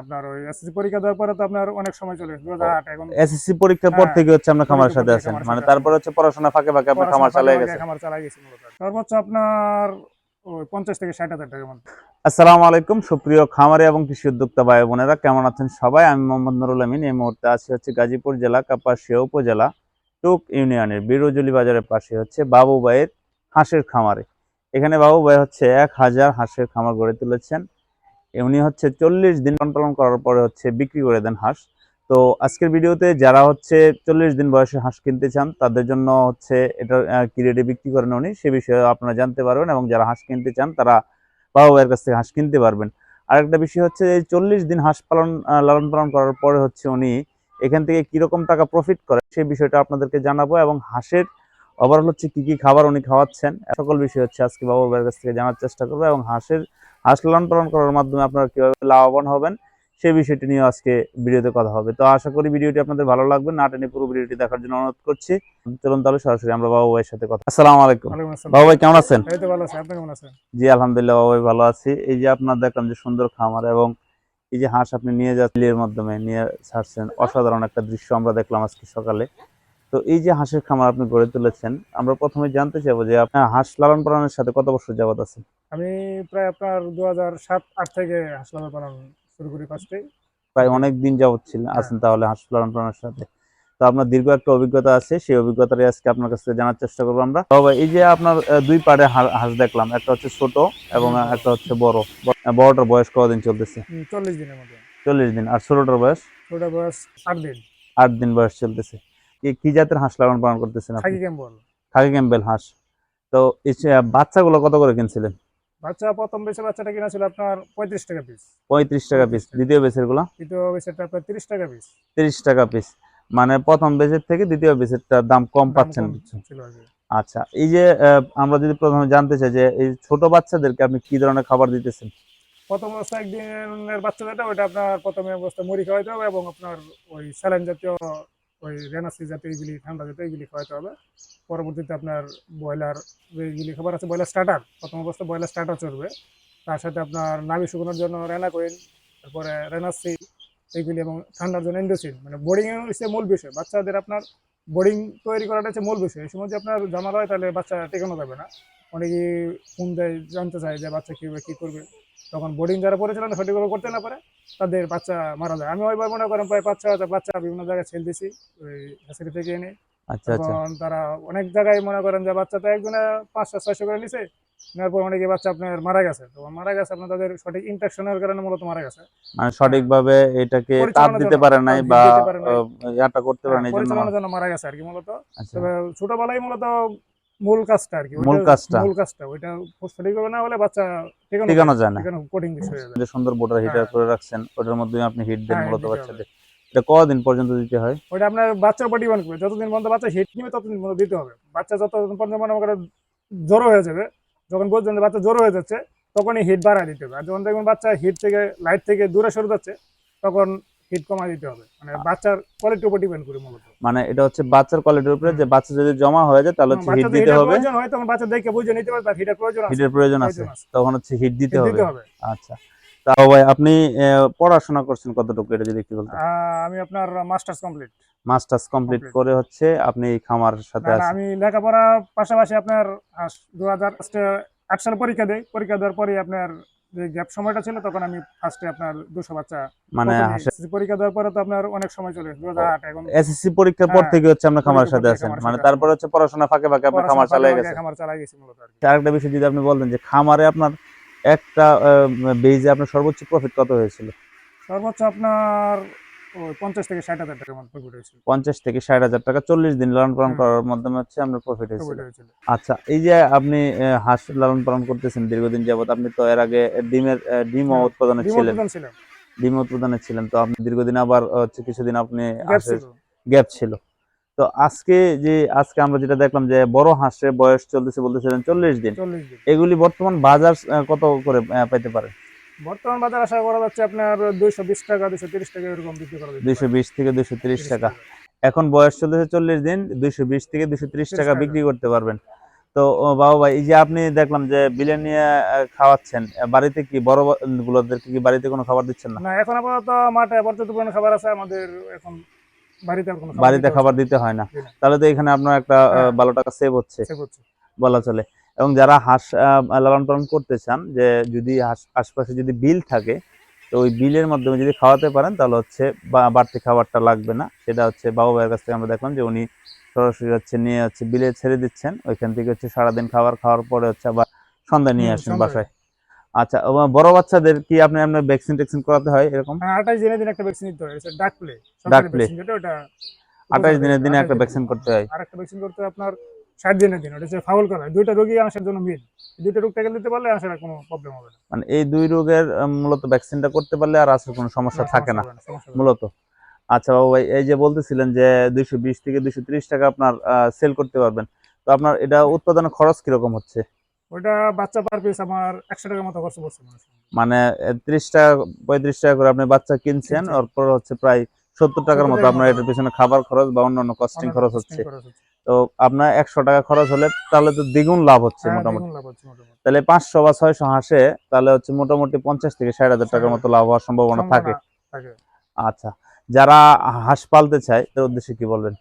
আপনার ওই এসএসসি পরীক্ষা দেওয়ার পরে তো আপনার অনেক সময় চলে দু হাজার আট এখন এসএসসি পরীক্ষার পর হ্যাঁ, থেকে হচ্ছে খামার সাথে আছেন। মানে তারপরে হচ্ছে পড়াশোনা ফাঁকে ফাঁকে আপনার খামার চালিয়ে ফাঁকে খামার চালাই গেছি সর্বোচ্চ আপনার পঞ্চাশ থেকে ষাট হাজার টাকার মধ্যে আসসালামু আলাইকুম সুপ্রিয় খামারি এবং কৃষি উদ্যোক্তা ভাই বোনেরা কেমন আছেন সবাই? আমি মোহাম্মদ নুরুল আমিন এই মুহূর্তে আছি হচ্ছে গাজীপুর জেলা কাপাসিয়া উপজেলা টুক ইউনিয়নের বিরোজলি বাজারের পাশে হচ্ছে বাবু ভাইয়ের হাঁসের খামারে। এখানে বাবু ভাই হচ্ছে এক হাজার হাঁসের খামার গড়ে তুলেছেন। উনি হচ্ছে চল্লিশ দিন পালন করার পরে হচ্ছে বিক্রি করে দেন হাঁস। তো আজকের ভিডিওতে যারা হচ্ছে চল্লিশ দিন বয়সে হাঁস কিনতে চান, তাদের জন্য হচ্ছে এটা কি রেটে বিক্রি করেন উনি, সে বিষয়ে আপনারা জানতে পারবেন এবং যারা হাঁস কিনতে চান, তারা বাবা ভাইয়ের কাছ থেকে হাঁস কিনতে পারবেন। আরেকটা বিষয় হচ্ছে চল্লিশ দিন হাঁস পালন লালন পালন করার পরে হচ্ছে উনি এখান থেকে কীরকম টাকা প্রফিট করে সেই বিষয়টা আপনাদেরকে জানাব এবং হাঁসের ওভারঅল হচ্ছে কি কি খাবার উনি খাওয়াচ্ছেন সকল বিষয় হচ্ছে আজকে বাবা ভাইয়ের কাছ থেকে জানার চেষ্টা করব এবং হাঁসের হাঁস লালন পালন করার মাধ্যমে আপনারা কীভাবে লাভবান হবেন সেই বিষয়টি নিয়ে আজকে ভিডিওতে কথা হবে। তো আশা করি ভিডিওটি আপনাদের ভালো লাগবে। না টেনে পুরো ভিডিওটি দেখার জন্য অনুরোধ করছি। চলুন তাহলে সরাসরি আমরা বাবু ভাইয়ের সাথে কথা আসসালামু আলাইকুম। বাবু ভাই কেমন আছেন? জি আলহামদুলিল্লাহ বাবু ভাই ভালো আছি। এই যে আপনার দেখলাম যে সুন্দর খামার এবং এই যে হাঁস আপনি নিয়ে যাচ্ছেন মাধ্যমে নিয়ে ছাড়ছেন অসাধারণ একটা দৃশ্য আমরা দেখলাম আজকে সকালে। তো এই যে হাঁসের খামার আপনি গড়ে তুলেছেন আমরা প্রথমে জানতে চাইব যে আপনার হাঁস লালন পালনের সাথে কত বছর যাবত আছে? আমি প্রায় আপনার দু হাজার সাত আট থেকে হাসলামের পালন শুরু করি ফার্স্টে প্রায় অনেক দিন যাবত ছিলেন আছেন তাহলে হাঁস লালন পালনের সাথে। তো আপনার দীর্ঘ একটা অভিজ্ঞতা আছে সেই অভিজ্ঞতাটাই আজকে আপনার কাছ থেকে জানার চেষ্টা করব আমরা। বাবা এই যে আপনার দুই পাড়ে হাঁস দেখলাম একটা হচ্ছে ছোট এবং একটা হচ্ছে বড়। বড়টার বয়স কতদিন চলতেছে? চল্লিশ দিনের মধ্যে চল্লিশ দিন। আর ছোটটার বয়স? ওটা বয়স আট দিন। আট দিন বয়স চলতেছে। কি জাতের হাঁস লালন পালন করতেছেন খাকি হাঁস। তো বাচ্চাগুলো কত করে কিনছিলেন? বাচ্চা প্রথম বেচে বাচ্চাটা কিনা ছিল আপনার পঁয়ত্রিশ টাকা পিস পঁয়ত্রিশ টাকা পিস দ্বিতীয় বেচেরগুলো? দ্বিতীয় আপনার তিরিশ টাকা পিস তিরিশ টাকা পিস মানে প্রথম বেচের থেকে দ্বিতীয় বেচেরটার দাম কম পাচ্ছেন। আচ্ছা এই যে আমরা যদি প্রথমে জানতে চাই যে এই ছোট বাচ্চাদেরকে আপনি কি ধরনের খাবার দিতেছেন? প্রথম অবস্থা একদিনের বাচ্চা যেটা ওইটা আপনার প্রথমে অবস্থা মুড়ি খাওয়াইতে হবে এবং আপনার ওই স্যালাইন জাতীয় ওই রেনাসি জাতীয় এইগুলি ঠান্ডা জাতীয় এইগুলি খাওয়াইতে হবে। পরবর্তীতে আপনার ব্রয়লার এইগুলি খাবার আছে, ব্রয়লার স্টার্টার প্রথম অবস্থা ব্রয়লার স্টার্টার চলবে। তার সাথে আপনার নাভি শুকানোর জন্য রেনাকোয়েল তারপরে রেনাসি এইগুলি এবং ঠান্ডার জন্য এন্ডোসিন মানে বোর্ডিং হচ্ছে মূল বিষয়। বাচ্চাদের আপনার বোর্ডিং তৈরি করাটা হচ্ছে মূল বিষয়। এই সময় যদি আপনার জমা হয়, তাহলে বাচ্চা টেকানো যাবে না। অনেকে ফোন দেয়, জানতে চায় যে বাচ্চা কীভাবে কী করবে। তখন বোর্ডিং যারা পড়েছিলেন সঠিকভাবে করতে না পারে তাদের বাচ্চা মারা যায়। আমি ওইবার মনে করেন প্রায় পাঁচ ছ হাজার বাচ্চা বিভিন্ন জায়গায় ছেল দিছি ওই ফ্যাসিলিটি থেকে এনে। আচ্ছা আচ্ছা। তখন তারা অনেক জায়গায় মনে করেন যে বাচ্চা তো একজনে পাঁচশো ছয়শো করে নিছে নেওয়ার পর অনেকে বাচ্চা আপনার মারা গেছে। তো মারা গেছে আপনার তাদের সঠিক ইনফেকশনের কারণে মূলত মারা গেছে। মানে সঠিকভাবে এটাকে তাপ দিতে পারে নাই বা ইয়াটা করতে পারে নাই জন্য মারা গেছে আর কি মূলত। আচ্ছা। তবে ছোটবেলায় মূলত মূল কাজটা আর কি মূল কাজটা। মূল কাজটা ওইটা সঠিকভাবে না হলে বাচ্চা টেকানো যায় না। কঠিন বিষয় যে সুন্দর বোটার হিটার হ্যাঁ। করে রাখছেন ওটার মধ্যে আপনি হিট দেন হ্যাঁ, মূলত বাচ্চাদের। এটা কদিন পর্যন্ত দিতে হয়? ওইটা আপনার বাচ্চার উপর ডিপেন্ড করবে যতদিন পর্যন্ত বাচ্চা হিট নিবে ততদিন পর্যন্ত দিতে হবে। বাচ্চা যতদিন পর্যন্ত মনে করে জড়ো হয়ে যাবে যখন বুঝবেন যে বাচ্চা জড়ো হয়ে যাচ্ছে তখনই হিট বাড়ায় দিতে হবে। আর যখন দেখবেন বাচ্চা হিট থেকে লাইট থেকে দূরে সরে যাচ্ছে তখন হিট কমায় দিতে হবে। মানে বাচ্চার কোয়ালিটির উপর ডিপেন্ড করে মূলত। মানে এটা হচ্ছে বাচ্চার কোয়ালিটির উপরে যে বাচ্চা যদি জমা হয়ে যায় তাহলে হচ্ছে হিট দিতে হবে। প্রয়োজন হয় তখন বাচ্চা দেখে বুঝে নিতে পারবে তার হিটের প্রয়োজন আছে। হিটের প্রয়োজন আছে। তখন হচ্ছে হিট দিতে হবে। আচ্ছা। তাও ভাই আপনি পড়াশোনা করছেন কতটুকু এটা যদি একটু বলতেন। আমি আপনার মাস্টার্স কমপ্লিট মাস্টার্স কমপ্লিট করে হচ্ছে আপনি খামার সাথে আছেন। আমি লেখাপড়া পাশাপাশি আপনার দু হাজার আট সালে পরীক্ষা দেই। পরীক্ষা দেওয়ার পরে আপনার যে গ্যাপ সময়টা ছিল তখন আমি ফার্স্টে আপনার দুশো বাচ্চা মানে এসএসসি পরীক্ষা দেওয়ার পরে তো আপনার অনেক সময় চলে দু হাজার আট এখন এসএসসি পরীক্ষার পর হ্যাঁ, থেকে হচ্ছে আপনার খামার সাথে আছেন। মানে তারপরে হচ্ছে পড়াশোনা ফাঁকে ফাঁকে আপনি খামার চালাই গেছেন খামার চালাই গেছি মূলত আর। আরেকটা বিষয় যদি আপনি বলতেন যে খামারে আপনার একটা বেজে আপনার সর্বোচ্চ প্রফিট কত হয়েছিল? সর্বোচ্চ আপনার পঞ্চাশ থেকে ষাট হাজার টাকার মতো প্রফিট হয়েছিল। পঞ্চাশ থেকে ষাট হাজার টাকা চল্লিশ দিন লালন পালন করার মাধ্যমে হচ্ছে আপনার প্রফিট হয়েছিল। আচ্ছা এই যে আপনি হাঁস লালন পালন করতেছেন দীর্ঘদিন যাবত আপনি তো এর আগে ডিমের ডিম হ্যাঁ, উৎপাদনে ছিলেন। ডিম উৎপাদনে ছিলেন তো আপনি দীর্ঘদিন আবার হচ্ছে কিছুদিন আপনি গ্যাপ ছিল। তো আজকে যে আজকে আমরা যেটা দেখলাম যে বড় হাঁসের বয়স চলতেছে বলতেছিলেন চল্লিশ দিন। এগুলি বর্তমান বাজার কত করে পেতে পারে? বর্তমান বাজার আশা করা যাচ্ছে আপনার দুইশো বিশ টাকা দুইশো তিরিশ টাকা এরকম বিক্রি করা। দুইশো বিশ থেকে দুইশো তিরিশ টাকা। এখন বয়স চলতেছে চল্লিশ দিন দুইশো বিশ থেকে দুইশো ত্রিশ 30 টাকা। বিক্রি করতে পারবেন। তো বাবা ভাই এই যে আপনি দেখলাম যে খাওয়াচ্ছেন বাড়িতে কি বড় গুলোদেরকে কি বাড়িতে কোনো খাবার দিচ্ছেন না? না এখন আপাতত মাঠে পর্যাপ্ত পরিমাণে খাবার আছে আমাদের এখন বাড়িতে কোনো খাবার বাড়িতে দিতে খাবার দিতে হয় না। তাহলে তো এখানে আপনার একটা হ্যাঁ। ভালো টাকা সেভ হচ্ছে। বলা চলে। এবং যারা হাঁস লালন পালন করতে চান যে যদি হাঁস- আশপাশে যদি বিল থাকে তো ওই বিলের মাধ্যমে যদি খাওয়াতে পারেন তাহলে হচ্ছে বাড়তি খাবারটা লাগবে না। সেটা হচ্ছে বাবু ভাইয়ের কাছ থেকে আমরা দেখলাম যে উনি সরাসরি হচ্ছে নিয়ে হচ্ছে বিলে ছেড়ে দিচ্ছেন। ওইখান থেকে হচ্ছে সারাদিন খাবার খাওয়ার পরে হচ্ছে আবার সন্ধ্যা নিয়ে আসেন বাসায়। আচ্ছা বড় বাচ্চাদের কি আপনি আপনার ভ্যাকসিন ট্যাকসিন করাতে হয় এরকম? হ্যাঁ আঠাশ দিন একটা ভ্যাকসিন নিতে হয়। ডাক প্লে ডাক প্লে। আঠাশ দিনের দিনে একটা ভ্যাকসিন করতে হয়। আর একটা ভ্যাকসিন করতে হয় আপনার ষাট দিনের দিন ওটা হচ্ছে ফাউল করা দুইটা রোগী আসার জন্য মিল। দুইটা রোগ ট্যাকেল দিতে পারলে আসার কোনো প্রবলেম হবে না। মানে এই দুই রোগের মূলত ভ্যাকসিনটা করতে পারলে আর আসলে কোনো সমস্যা থাকে না। মূলত। আচ্ছা বাবু ভাই এই যে বলতেছিলেন যে দুইশো বিশ থেকে দুইশো ত্রিশ টাকা আপনার সেল করতে পারবেন। তো আপনার এটা উৎপাদনের খরচ কীরকম হচ্ছে? ওইটা বাচ্চা পার পিস আমার একশো টাকার মতো খরচ পড়ছে মানে ত্রিশ টাকা পঁয়ত্রিশ টাকা করে আপনি বাচ্চা কিনছেন হচ্ছে প্রায় সত্তর টাকার মতো আপনার এটার পিছনে খাবার খরচ বা অন্যান্য কস্টিং খরচ হচ্ছে। তো আপনার একশো টাকা খরচ হলে তাহলে তো দ্বিগুণ লাভ হচ্ছে হ্যাঁ, মোটামুটি। তাহলে পাঁচশো বা ছয়শো হাসে তাহলে হচ্ছে মোটামুটি পঞ্চাশ থেকে ষাট হাজার টাকার মতো লাভ হওয়ার সম্ভাবনা থাকে। আচ্ছা যারা হাঁস পালতে চায় তার উদ্দেশ্যে কি বলবেন?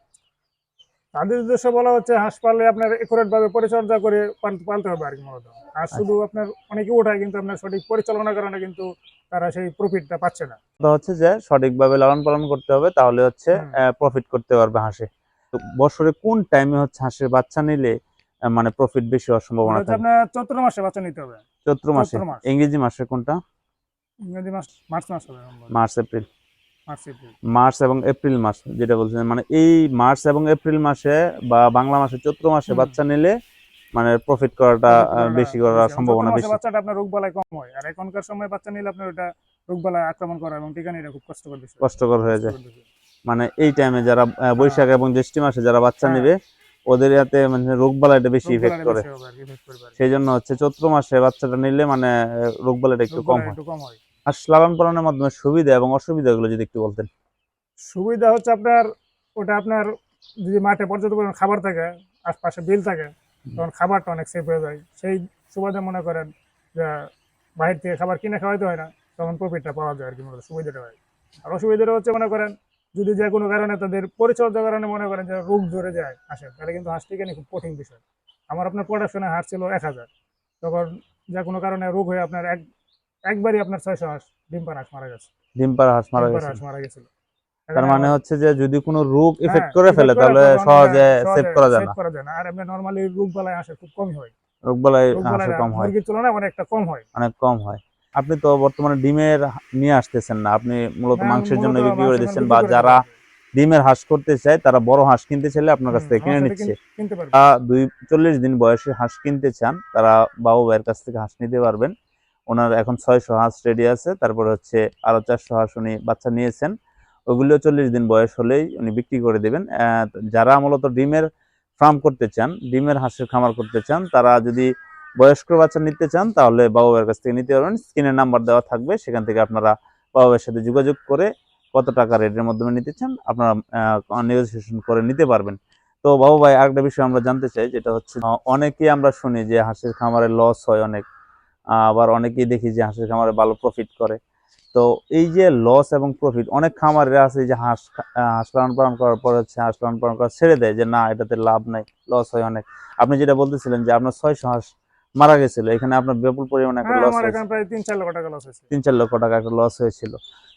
তাদের উদ্দেশ্য বলা হচ্ছে হাঁস পাললে আপনার একুরেট ভাবে পরিচর্যা করে পালতে হবে আর কি মূলত। আর শুধু আপনার অনেকে ওঠায় কিন্তু আপনার সঠিক পরিচালনার কারণে কিন্তু তারা সেই প্রফিটটা পাচ্ছে না। হচ্ছে যে সঠিকভাবে লালন পালন করতে হবে তাহলে হচ্ছে। প্রফিট করতে পারবে হাঁসে। তো বছরে কোন টাইমে হচ্ছে হাঁসের বাচ্চা নিলে মানে প্রফিট বেশি হওয়ার সম্ভাবনা থাকে? আপনার চৈত্র মাসে বাচ্চা নিতে হবে। চৈত্র মাসে? ইংরেজি মাসে কোনটা? ইংরেজি মাস মার্চ মাস হবে। March April. মার্চ এবং এপ্রিল মাস যেটা বলছেন মানে এই মার্চ এবং এপ্রিল মাসে বা বাংলা মাসে চৈত্র মাসে বাচ্চা নিলে মানে প্রফিট করাটা বেশি করার। সম্ভাবনা বেশি। বাচ্চাটা আপনার রোগ বালাই কম হয়। আর এখনকার সময় বাচ্চা নিলে আপনার ওটা রোগ বালাই আক্রমণ করা এবং টিকা নিতে খুব কষ্টকর বিষয়। কষ্টকর হয়ে যায়। মানে এই টাইমে যারা বৈশাখ এবং জ্যৈষ্ঠ মাসে যারা বাচ্চা হ্যাঁ। নেবে ওদের ইয়াতে মানে রোগ বালাইটা বেশি ইফেক্ট করে। আর আর। সেই জন্য হচ্ছে চৈত্র মাসে বাচ্চাটা নিলে মানে রোগ বালাইটা একটু কম হয়। হাঁস লালন পালনের মাধ্যমে সুবিধা এবং অসুবিধাগুলো যদি একটু বলতেন। সুবিধা হচ্ছে আপনার ওটা আপনার যদি মাঠে পর্যাপ্ত পরিমাণ খাবার থাকে আশপাশে বিল থাকে তখন খাবারটা অনেক সেফ হয়ে যায়। সেই সুবাদে মনে করেন যে বাইরে থেকে খাবার কিনে খাওয়াইতে হয় না তখন প্রফিটটা পাওয়া যায় আর কি মূলত সুবিধাটা হয়। আর অসুবিধাটা হচ্ছে মনে করেন যদি যে কোনো কারণে তাদের পরিচর্যার কারণে মনে করেন যে রোগ ধরে যায় হাঁসের তাহলে কিন্তু হাঁস টিকে খুব কঠিন বিষয়। আমার আপনার প্রোডাকশনে হাঁস ছিল এক হাজার। তখন যে কোনো কারণে রোগ হয়ে আপনার এক একবারই আপনার ছয়শো হাঁস ডিম পাড়া হাঁস মারা গেছে। ডিম পাড়া হাঁস মারা গেছে। হাঁস মারা গেছিল। তার মানে হচ্ছে যে যদি কোনো রোগ ইফেক্ট হ্যাঁ, করে ফেলে তাহলে সহজে সেভ করা যায় না। করা যায় না। আর এমনি নরমালি রোগ বালায় আসে খুব কমই হয়। রোগ বালাই বালায় কম হয়। মুরগির তুলনায় অনেকটা কম হয়। অনেক কম হয়। আপনি তো বর্তমানে ডিমের নিয়ে আসতেছেন না। আপনি মূলত হ্যাঁ, মাংসের জন্য বিক্রি করে দিচ্ছেন বা যারা ডিমের হাঁস করতে চায় তারা বড় হাঁস কিনতে চাইলে আপনার কাছ থেকে কিনে নিচ্ছে। দুই চল্লিশ দিন বয়সে হাঁস কিনতে চান তারা বাবু ভাইয়ের কাছ থেকে হাঁস নিতে পারবেন। ওনার এখন ছয়শো হাঁস রেডি আছে তারপরে হচ্ছে আরও চারশো হাঁস উনি বাচ্চা নিয়েছেন। ওগুলো চল্লিশ দিন বয়স হলেই উনি বিক্রি করে দেবেন। যারা মূলত ডিমের ফার্ম করতে চান ডিমের হাঁসের খামার করতে চান তারা যদি বয়স্ক বাচ্চা নিতে চান, তাহলে বাবু ভাইয়ের কাছ থেকে নিতে পারবেন। স্ক্রিনের নাম্বার দেওয়া থাকবে, সেখান থেকে আপনারা বাবু ভাইয়ের সাথে যোগাযোগ করে কত টাকা রেটের মাধ্যমে নিতে চান, আপনারা নেগোসিয়েশন করে নিতে পারবেন। তো বাবু ভাই, আরেকটা বিষয় আমরা জানতে চাই, যেটা হচ্ছে, অনেকেই আমরা শুনি যে হাঁসের খামারে লস হয় অনেক, আবার অনেকেই দেখি যে হাঁসের খামারে ভালো প্রফিট করে। তো এই যে লস এবং প্রফিট অনেক খামারে আছে যে হাঁস হাঁস লালন পালন করার পর হচ্ছে হাঁস লালন পালন করা ছেড়ে দেয় যে, না, এটাতে লাভ নাই লস হয় অনেক। আপনি যেটা বলতেছিলেন যে আপনার ছয়শো হাঁস মারা গেছিল। এখানে আপনার বিপুল পরিমাণে একটা হ্যাঁ লস আমার হয়েছে। এখানে প্রায় তিন চার লক্ষ টাকা লস হয়েছে। তিন চার লক্ষ টাকা একটা লস হয়েছিল।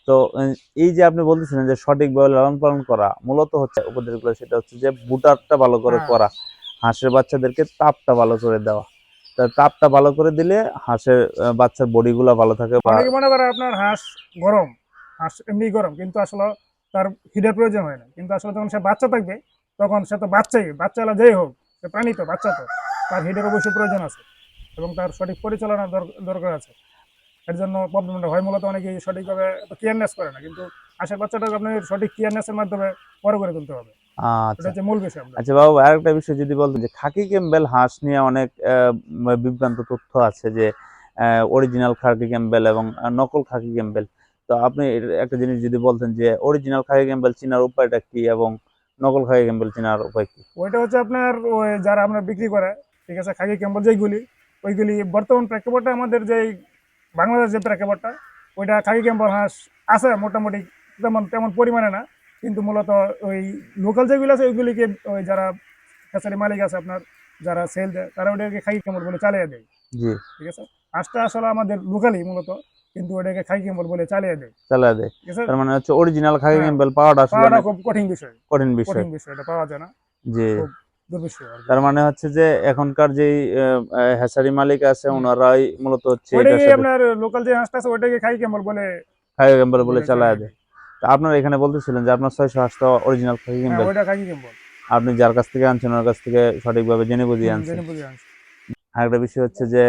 তো এই যে আপনি বলতেছিলেন যে সঠিক ভাবে লালন পালন করা মূলত হচ্ছে উপদেশগুলো সেটা হচ্ছে যে বুটারটা ভালো করে হ্যাঁ। করা হাঁসের বাচ্চাদেরকে তাপটা ভালো করে দেওয়া। তাপটা ভালো করে দিলে হাঁসের বাচ্চার বডিগুলো ভালো থাকে অনেকে মনে করে আপনার হাঁস গরম হাঁস এমনি গরম কিন্তু আসলে তার হিটের প্রয়োজন হয় না। কিন্তু আসলে যখন সে বাচ্চা থাকবে তখন সে তো বাচ্চাই বাচ্চা এলা যেই হোক সে প্রাণী তো বাচ্চা তো তার হিটের অবশ্যই প্রয়োজন আছে। এবং তার সঠিক পরিচালনার দর- দরকার আছে। এর জন্য প্রবলেমটা হয় মূলত অনেকেই সঠিকভাবে কেয়ারনেস করে না কিন্তু হাঁসের বাচ্চাটাকে আপনি সঠিক কেয়ারনেসের মাধ্যমে বড় করে তুলতে হবে। আচ্ছা। মূল বিষয় আপনার আচ্ছা বাবু আরেকটা বিষয় যদি বলতেন যে খাকি ক্যাম্বেল হাঁস নিয়ে অনেক বিভ্রান্ত তথ্য আছে যে অরিজিনাল খাকি ক্যাম্বেল এবং নকল খাকি ক্যাম্বেল তো আপনি একটা জিনিস যদি বলতেন যে অরিজিনাল খাকি ক্যাম্বেল চেনার উপায়টা কি এবং নকল খাকি ক্যাম্বেল চেনার উপায় কি? ওইটা হচ্ছে আপনার যারা আপনার বিক্রি করে ঠিক আছে খাকি ক্যাম্বল যেইগুলি ওইগুলি বর্তমান প্রেক্ষাপটে আমাদের যে বাংলাদেশ যে প্রেক্ষাপটটা ওইটা খাকি ক্যাম্বল হাঁস আছে মোটামুটি তেমন তেমন পরিমাণে না কিন্তু মূলত ওই লোকাল যেগুলো আছে ওইগুলিকে ওই যারা হ্যাচারি মালিক আছে আপনার যারা সেল দেয় তারা ওটাকে খাকি ক্যাম্বল বলে চালিয়ে দেয়। ঠিক আছে? হাঁসটা আসলে আমাদের লোকালই মূলত কিন্তু ওটাকে খাকি ক্যাম্বল বলে চালিয়ে দেয়। চালা দেয়। তার মানে হচ্ছে অরিজিনাল খাকি হ্যাঁ। পাওয়াটা আসলে খুব কঠিন বিষয়। কঠিন বিষয়। কঠিন বিষয় এটা পাওয়া যায় না। জি। তার মানে হচ্ছে যে এখনকার যেই হ্যাসারি মালিক আছে। ওনারাই মূলত হচ্ছে আপনার লোকাল যে হাঁসটা আছে ওইটাকে খাকি ক্যাম্বল বলে? ক্যাম্বেল চালায় দেয়। তা আপনারা এখানে বলতেছিলেন যে আপনার ছয়শো হাঁসটা অরিজিনাল খাকি ওইটা খাকি ক্যাম্বল আপনি যার কাছ থেকে আনছেন ওর কাছ থেকে সঠিকভাবে জেনে বুঝিয়ে আনছেন। জেনে আনছি। আরেকটা বিষয় হচ্ছে যে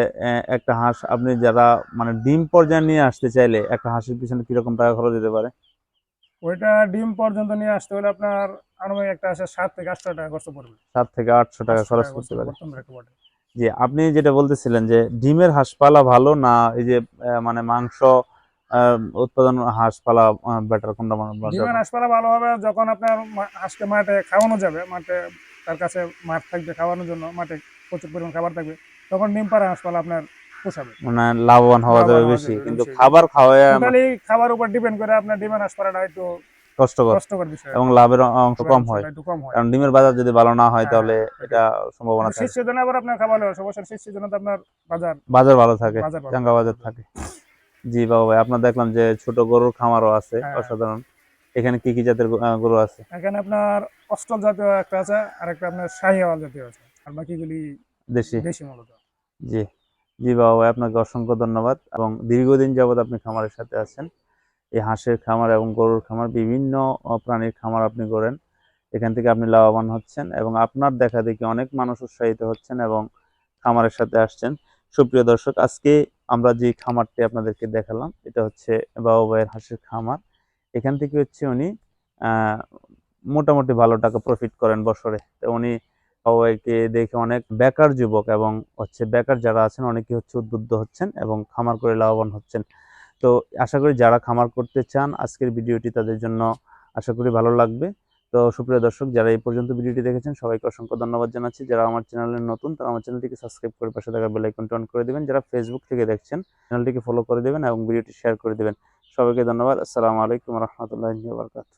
একটা হাঁস আপনি যারা মানে ডিম পর্যায়ে নিয়ে আসতে চাইলে একটা হাঁসের পিছনে কীরকম টাকা খরচ দিতে পারে? ওইটা ডিম পর্যন্ত নিয়ে আসতে হলে আপনার আনুমানিক একটা আসে সাত থেকে আটশো টাকা খরচ পড়বে। সাত থেকে আটশো টাকা খরচ করতে পারে। জি আপনি যেটা বলতেছিলেন যে ডিমের হাঁস পালা ভালো না এই যে মানে মাংস উৎপাদন হাঁস পালা বেটার কোনটা মানে? ডিমের হাঁসপালা ভালো হবে যখন আপনার হাঁসকে মাঠে খাওয়ানো যাবে মাঠে তার কাছে মাঠ থাকবে খাওয়ানোর জন্য মাঠে প্রচুর পরিমাণ খাবার থাকবে তখন ডিম পাড়া হাঁসপালা আপনার পোষাবে। মানে লাভবান হওয়া যাবে বেশি। কিন্তু খাবার খাওয়ায় টোটালি খাবার উপর ডিপেন্ড করে আপনার একটু কষ্টকর। কষ্টকর বিষয়। এবং লাভের অংশ কম হয়। হয়। কারণ ডিমের বাজার যদি ভালো না হয় হ্যাঁ, তাহলে হ্যাঁ, এটা সম্ভাবনা শীত সিজনে আবার আপনার খাবার শীত সিজনে তো আপনার বাজার বাজার ভালো থাকে চাঙ্গা বাজার থাকে। জি বাবা ভাই আপনার দেখলাম যে ছোট গরুর খামারও আছে হ্যাঁ। অসাধারণ। এখানে কি কি জাতের গরু আছে? এখানে আপনার অস্টল জাতীয় একটা আছে আর একটা আপনার শাহিওয়াল জাতীয় আছে। আর বাকিগুলি দেশি। দেশি মূলত। জি। জি বাবা ভাই, আপনাকে অসংখ্য ধন্যবাদ এবং দীর্ঘদিন যাবত আপনি খামারের সাথে আছেন। এই হাঁসের খামার এবং গরুর খামার, বিভিন্ন প্রাণীর খামার আপনি করেন। এখান থেকে আপনি লাভবান হচ্ছেন এবং আপনার দেখা দেখি অনেক মানুষ উৎসাহিত হচ্ছেন এবং খামারের সাথে আসছেন। সুপ্রিয় দর্শক, আজকে আমরা যে খামারটি আপনাদেরকে দেখালাম, এটা হচ্ছে বাবা ভাইয়ের হাঁসের খামার। এখান থেকে হচ্ছে উনি মোটামুটি ভালো টাকা প্রফিট করেন বছরে। তো উনি সবাইকে দেখে অনেক বেকার যুবক এবং হচ্ছে বেকার যারা আছেন অনেকে হচ্ছে উদ্বুদ্ধ হচ্ছেন এবং খামার করে লাভবান হচ্ছেন। তো আশা করি যারা খামার করতে চান আজকের ভিডিওটি তাদের জন্য আশা করি ভালো লাগবে। তো সুপ্রিয় দর্শক, যারা এই পর্যন্ত ভিডিওটি দেখেছেন, সবাইকে অসংখ্য ধন্যবাদ জানাচ্ছি। যারা আমার চ্যানেলে নতুন, তারা আমার চ্যানেলটিকে সাবস্ক্রাইব করে পাশে থাকা বেল আইকনটি অন করে দেবেন। যারা ফেসবুক থেকে দেখছেন, চ্যানেলটিকে ফলো করে দেবেন এবং ভিডিওটি শেয়ার করে দেবেন। সবাইকে ধন্যবাদ। আসসালামু আলাইকুম রহমতুল্লাহ বারকাত